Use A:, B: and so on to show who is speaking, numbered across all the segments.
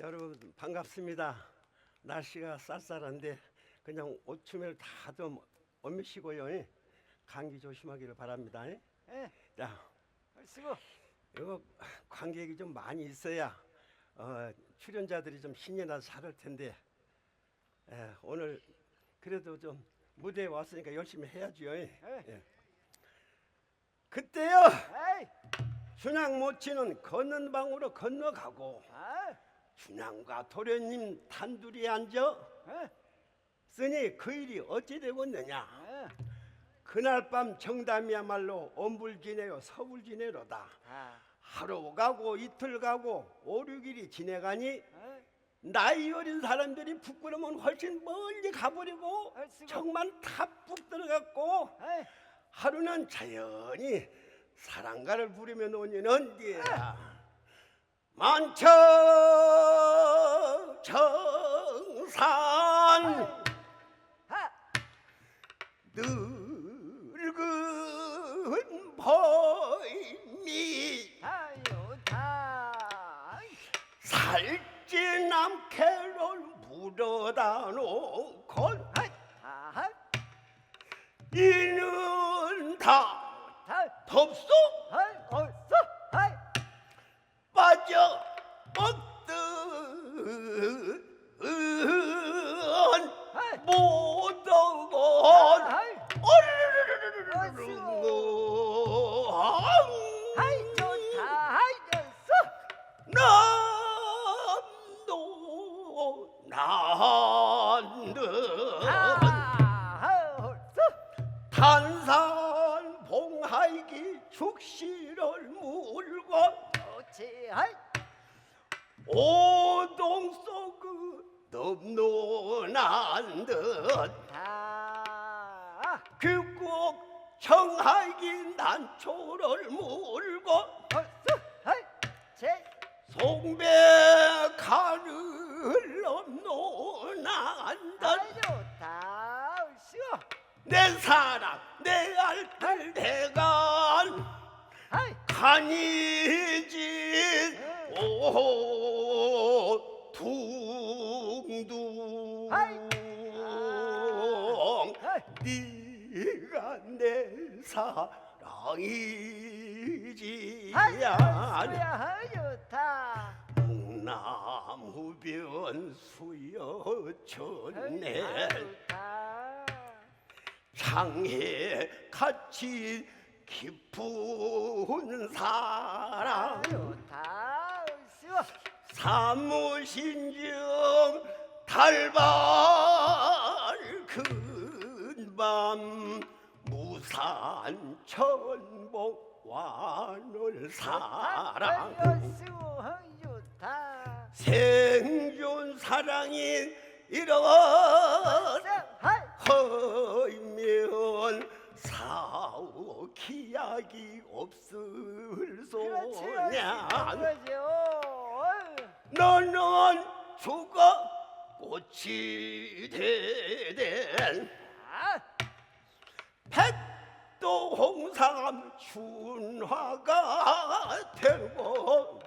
A: 여러분 반갑습니다. 날씨가 쌀쌀한데 그냥 옷춤을 다좀 엄미시고요. 예. 감기 조심하기를 바랍니다. 예.
B: 예,
A: 자,
B: 쓰고
A: 이거 관객이 좀 많이 있어야 어, 출연자들이 좀 신이 나서 잘할 텐데 예, 오늘 그래도 좀 무대에 왔으니까 열심히 해야지요. 예.
B: 예.
A: 예. 그때요
B: 에이,
A: 춘향 모치는 걷는 방으로 건너가고
B: 아,
A: 춘향과 도련님 단둘이 앉아
B: 예,
A: 쓰니 그 일이 어찌 되겠느냐?
B: 예,
A: 그날 밤 정담이야말로 엄불 지내요 서불 지내로다.
B: 아,
A: 하루 가고 이틀 가고 오륙일이 지내가니
B: 예,
A: 나이 어린 사람들이 부끄러면 훨씬 멀리 가버리고
B: 아이고.
A: 정만 타푹 들어갔고
B: 에이,
A: 하루는 자연히 사랑가를 부르며 노는 언디야 만처 정산.
B: 하,
A: 늙은
B: 다,
A: 살찐 남캐를 물어다 놓고
B: 아,
A: 이는 다
B: 다,
A: 덥소 탄산 봉하이기 죽시를 물고
B: 아이,
A: 오동 속그 넘노난 듯.
B: 다,
A: 그꼭 청하이기 난초를 물고
B: 아이, 제,
A: 송배 가를 넘노난 듯.
B: 좋다, 어서,
A: 내 사랑 내 알뜰 대간 간이진 오 둥둥. 네가 내 사랑이지. 야.
B: 좋다.
A: 나무변 수여쳤네 장해 같이 깊은 사랑.
B: 좋다, 어서,
A: 사무신정 달발 큰밤 무산 천복 완을 사랑.
B: 좋다.
A: 생존 사랑이 이런 사오 기약이 없을
B: 그렇지,
A: 소냐.
B: 그러죠.
A: 너는 죽어 꽃이 되된
B: 아,
A: 백도 홍삼 춘화가 되고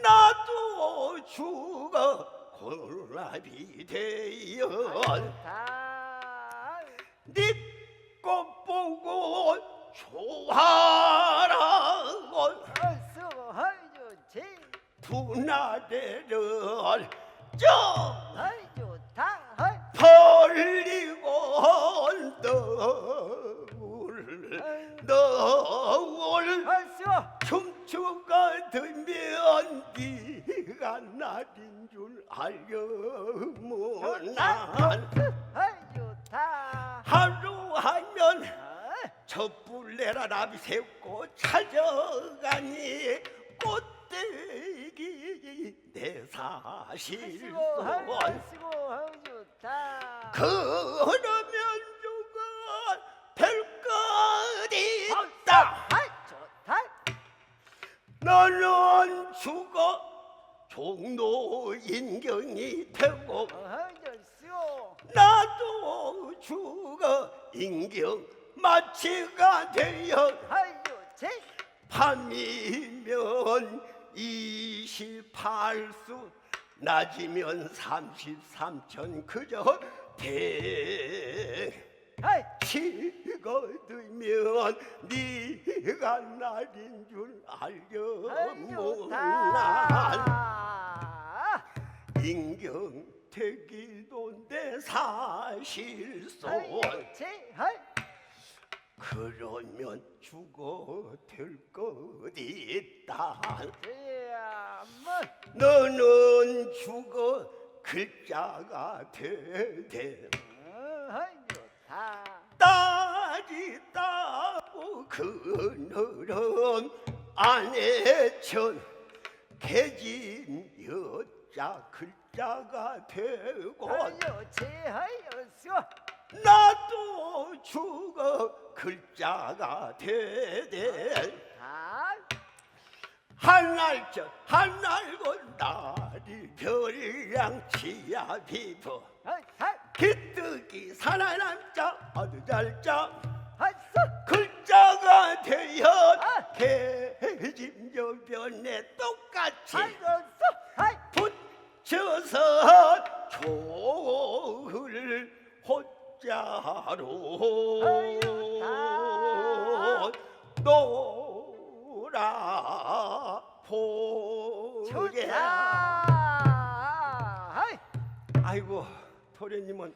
A: 나도 죽어 골라비 되어
B: 좋다.
A: 네꽃 보고
B: 좋지,
A: 분하대를 저
B: 아이, 좋다. 아이,
A: 벌리고 너울 너울
B: 어서,
A: 춤추가 들면 네가 날인 줄 알려면 난 나비 세우고 찾아가니 꽃대기 내 사실손
B: 쓰고, 아이, 쓰고, 아이, 좋다.
A: 그러면 누가 별것 있다
B: 아이, 좋다.
A: 너는 죽어 종로 인경이 되고
B: 아이, 좋소.
A: 나도 죽어 인경 마치가 되어
B: 아이, 좋지.
A: 밤이면 이십팔수 낮이면 삼십삼천 그저 대
B: 아이.
A: 치거들면 네가 날인 줄
B: 아유
A: 알려모난
B: 좋다.
A: 인경태기도 내 사실소.
B: 아이 좋지 아이
A: 그러면 죽어 될것 있다.
B: 야뭐
A: 너는 죽어 글자가
B: 좋다.
A: 따지 따고 그늘은 안에천 개진 여자 글자가 되고
B: 아이 좋소
A: 나도 죽어 글자가 되되
B: 아
A: 한날전 한날건 날이 비버
B: 아이 아이
A: 기특이 아주 잘자
B: 아이
A: 글자가 되어
B: 아!
A: 개짐여변에 똑같이 붙여서 조를 호자로 놀아 보게
B: 아이.
A: 아이고 도련님은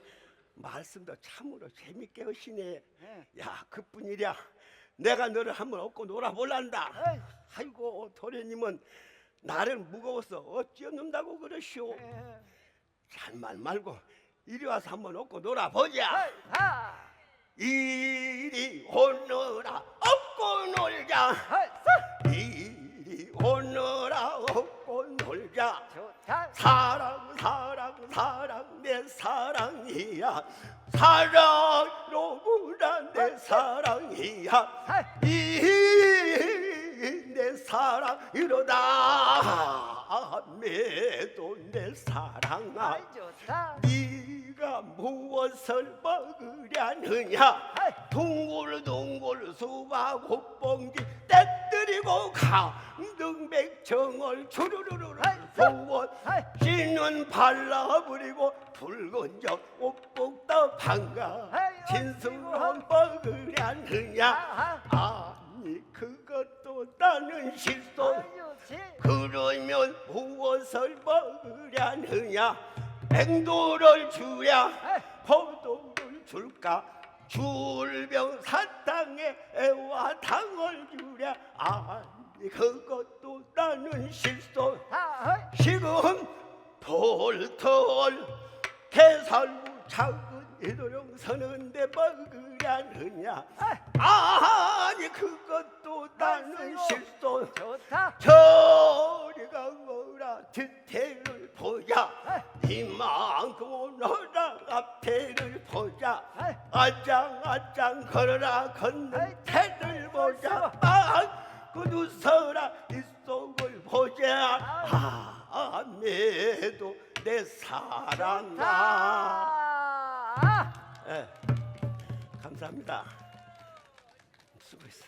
A: 말씀도 참으로 재밌게 하시네.
B: 예.
A: 야 그뿐이랴. 내가 너를 한번 업고 놀아볼란다.
B: 아이.
A: 아이고 도련님은 나를 무거워서 어찌었는다고 그러시오?
B: 예.
A: 잔말 말고 이리 와서 한번 업고 놀아보자. 이리 오너라 업고 놀자. 이리 오너라 업고 놀자.
B: 좋다.
A: 사랑 사랑 사랑 내 사랑이야. 사랑로구나 내 사랑이야. 이내 사랑 이러다. 매도 내 사랑아.
B: 아이
A: 무엇을 먹으려느냐?
B: 아이.
A: 둥글둥글 수박 호봉지 떼뜨리고 강등백정을 주르르르 소원 씨는 발라버리고 붉은 적 옷복도 반가. 진수는 먹으려느냐? 아니 그것도 나는
B: 좋지.
A: 그러면 무엇을 먹으려느냐 앵도를 주랴 포도를 줄까? 줄병 사탕에 애와 당을 주랴. 아니 그것도 나는
B: 아이
A: 지금 돌털 개살구 작은 이도령 서는데 먹으려느냐?
B: 아이
A: 아니 그것도 나는
B: 아이고.
A: 실소
B: 좋다.
A: 저리가 뭐라? 뒤태 아짱 아짱 걸어라 걷는 태를 보자.
B: 아이고.
A: 아그 누서라 이 속을 보자. 아 매도 내 사랑아.
B: 아.
A: 예. 감사합니다